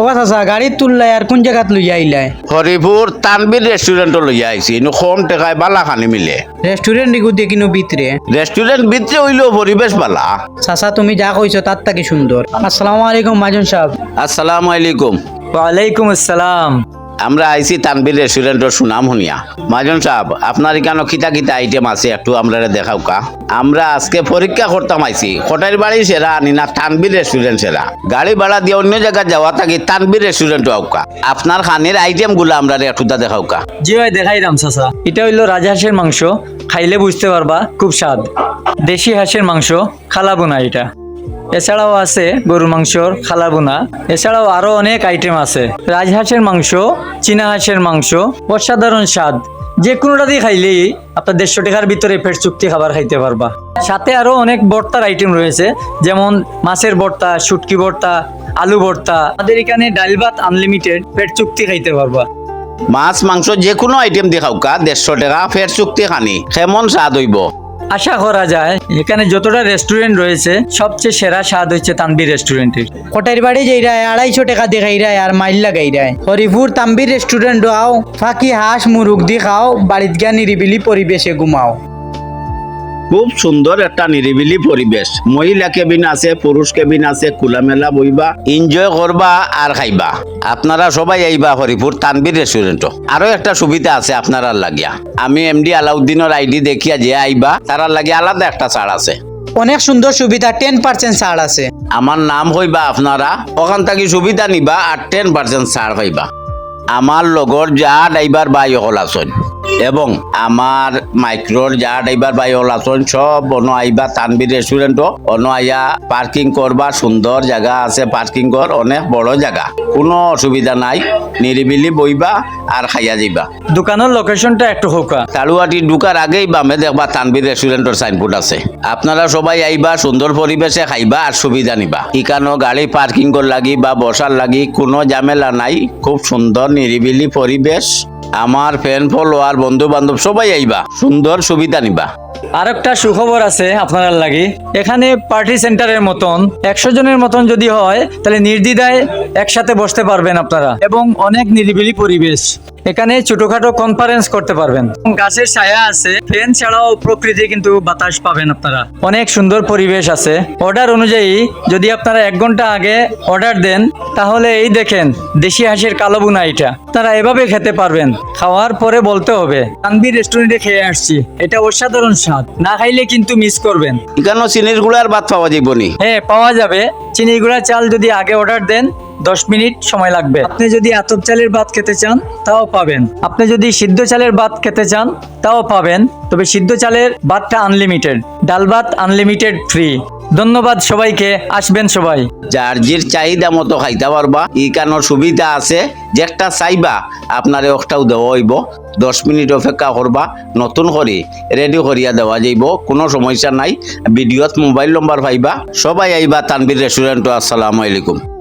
ও চাচা গাড়িত তুললাই আর কোন জায়গাত লই আইলাই হরিপুর তানবির রেস্টুরেন্ট লই আইছি ইনু কম টাকায় বালা খানি মিলে। রেস্টুরেন্ট ইগু দিয়ে কিনো ভিতরে রেস্টুরেন্ট ভিতরে হইলেও পরিবেশ বালা। চাচা তুমি যা কইছো তার তাকে সুন্দর। আসসালামু আলাইকুম মাজন সাহেব। আসসালামু আলাইকুম। ওয়ালাইকুম আসসালাম। আমরা আইছি তানবির রেস্টুরেন্টের সুনাম শুনিয়া মাজন সাহেব, আপনার এখানে কিতা কিতা আইটেম আছে? একটু আমরা দেখাও কা। আমরা আজকে পরীক্ষা করতাম আইছি। কোটার বাড়ি সেরা আনি না তানবির রেস্টুরেন্ট সেরা। গাড়ি ভাড়া দিয়ে অন্য জায়গায় যাওয়া থাকি তানবির রেস্টুরেন্ট আউকা আপনার খানের আইটেমগুলো আমরা একটু দেখাও কা। জি ভাই, দেখাই দাম চাচা। এটা হইল রাজহাঁসের মাংস। খাইলে বুঝতে পারবা, খুব স্বাদ। দেশি হাঁসের মাংস, খালাবো না এটা। এছাড়াও আছে গরুর মাংসর খালাবোনা এছাড়াও আরও অনেক আইটেম আছে। রাজহাঁসের মাংস, চীনা হাঁসের মাংস, অসাধারণ স্বাদ। যে কোনোটা দিয়ে খাইলেই আপনার দেড়শো টাকার ভিতরে পেট চুক্তি খাবার খাইতে পারবা। সাথে আরও অনেক ভর্তার আইটেম রয়েছে, যেমন মাছের ভর্তা শুটকি ভর্তা আলু ভর্তা আমাদের এখানে ডাল ভাত আনলিমিটেড পেট চুক্তি খাইতে পারবা। মাছ, মাংস যে কোনো আইটেম দেখাও কা দেড়শো টাকা ফের চুক্তি খানি। কেমন স্বাদ হইব? আশা করা যায় এখানে যতটা রেস্টুরেন্ট রয়েছে, সবচেয়ে সেরা স্বাদ হচ্ছে তানবির রেস্টুরেন্টের কোটার বাড়ি যাইরায়, আড়াইশো টাকা দেখাইরায় আর মাইল লাগাই রায় হরিপুর তাম্বির রেস্টুরেন্ট আও, ফাঁকি হাঁস মুরুগ দি খাও, বাড়িত গিয়া নিরিবিলি পরিবেশে ঘুমাও। খুব সুন্দর একটা নিরিবিলি পরিবেশ। মহিলা কেবিন আছে পুরুষ কেবিন আছে খোলামেলা বইবা এনজয় করবা আর খাইবা। আপনারা সবাই আইবা হরিপুর তানবির রেস্টুরেন্ট আরও একটা সুবিধা আছে আপনারা লাগিয়া। আমি এমডি আলাউদ্দিনের আইডি দেখিয়া যে আইবা তারার লাগে আলাদা একটা ছাড় আছে। অনেক সুন্দর সুবিধা টেন পার্সেন্ট ছাড় আছে। আমার নাম হইবা আপনারা ওখান থেকে সুবিধা নিবা আর টেন পার্সেন্ট ছাড় হইবা। আমার লগর যা ড্রাইভার বাই হল আছেন এবং আমার মাইক্রোর যা ড্রাইভার বাই হল আছেন সব অন আইবা তানবির রেস্টুরেন্ট অন আইয়া পার্কিং করবা সুন্দর জায়গা আছে পার্কিং কর অনেক বড় জায়গা। কোনো অসুবিধা নাই নিরিবিলি বইবা আর খাইয়া যাইবা। দোকানের লোকেশনটা একটু হোকা। তালুয়াটি ঢুকার আগেই বামে দেখবা তানবির রেস্টুরেন্টের সাইনবোর্ড আছে। আপনারা সবাই আইবা সুন্দর পরিবেশে খাইবা আর সুবিধা নিবা। ইকানো গাড়ি পার্কিং কর লাগি বা বসার লাগি কোনো ঝামেলা নাই। খুব সুন্দর নিরিবিলি পরিবেশ। আমার ফ্যান ফলোয়ার বন্ধু বান্ধব সবাই আইবা। সুন্দর সুবিধা নিবা। আর একটা সুখবর আছে আপনার লাগি। এখানে পার্টি সেন্টারের মতন, একশো জনের মতন যদি হয়, তাহলে নির্দ্বিধায় একসাথে বসতে পারবেন আপনারা। এবং অনেক নিরিবিলি পরিবেশ। এখানে ছোটখাটো কনফারেন্স করতে পারবেন। গাছের ছায়া আছে ফ্যান ছাড়াও প্রকৃতি কিন্তু বাতাস পাবেন আপনারা। অনেক সুন্দর পরিবেশ আছে। অর্ডার অনুযায়ী যদি আপনারা এক ঘণ্টা আগে অর্ডার দেন তাহলে এই দেখেন দেশি হাঁসের কালো বুনা এটা। আপনারা এভাবে খেতে পারবেন। খাওয়ার পরে বলতে হবে তানবীর রেস্টুরেন্টে খেয়ে আসছি। এটা অসাধারণ স্বাদ। না খাইলে কিন্তু মিস করবেন। ইকানো চিনির গুড়ার ভাত পাওয়া যাইব নি? হ্যাঁ পাওয়া যাবে। চিনি গুঁড়া চাল যদি আগে অর্ডার দেন দশ মিনিট সময় লাগবে। আপনি যদি আতপ চালের ভাত খেতে চান, তাও পাবেন। আপনি যদি সিদ্ধ চালের ভাত খেতে চান, তাও পাবেন। তবে সিদ্ধ চালের ভাতটা আনলিমিটেড ডাল ভাত আনলিমিটেড ফ্রি ধন্যবাদ সবাইকে। আসবেন সবাই। যার জির চাহিদা মতো খাইতে পারবা, ই কেন সুবিধা আছে যে একটা চাইবা, আপনার একটাও দেওয়া হইব। দশ মিনিট অপেক্ষা করবা, নতুন করে রেডি করিয়া দেওয়া যাইব। কোনো সমস্যা নাই। ভিডিওত মোবাইল নম্বর পাইবা। সবাই আইবা তানবির রেস্টুরেন্ট আসসালামু আলাইকুম।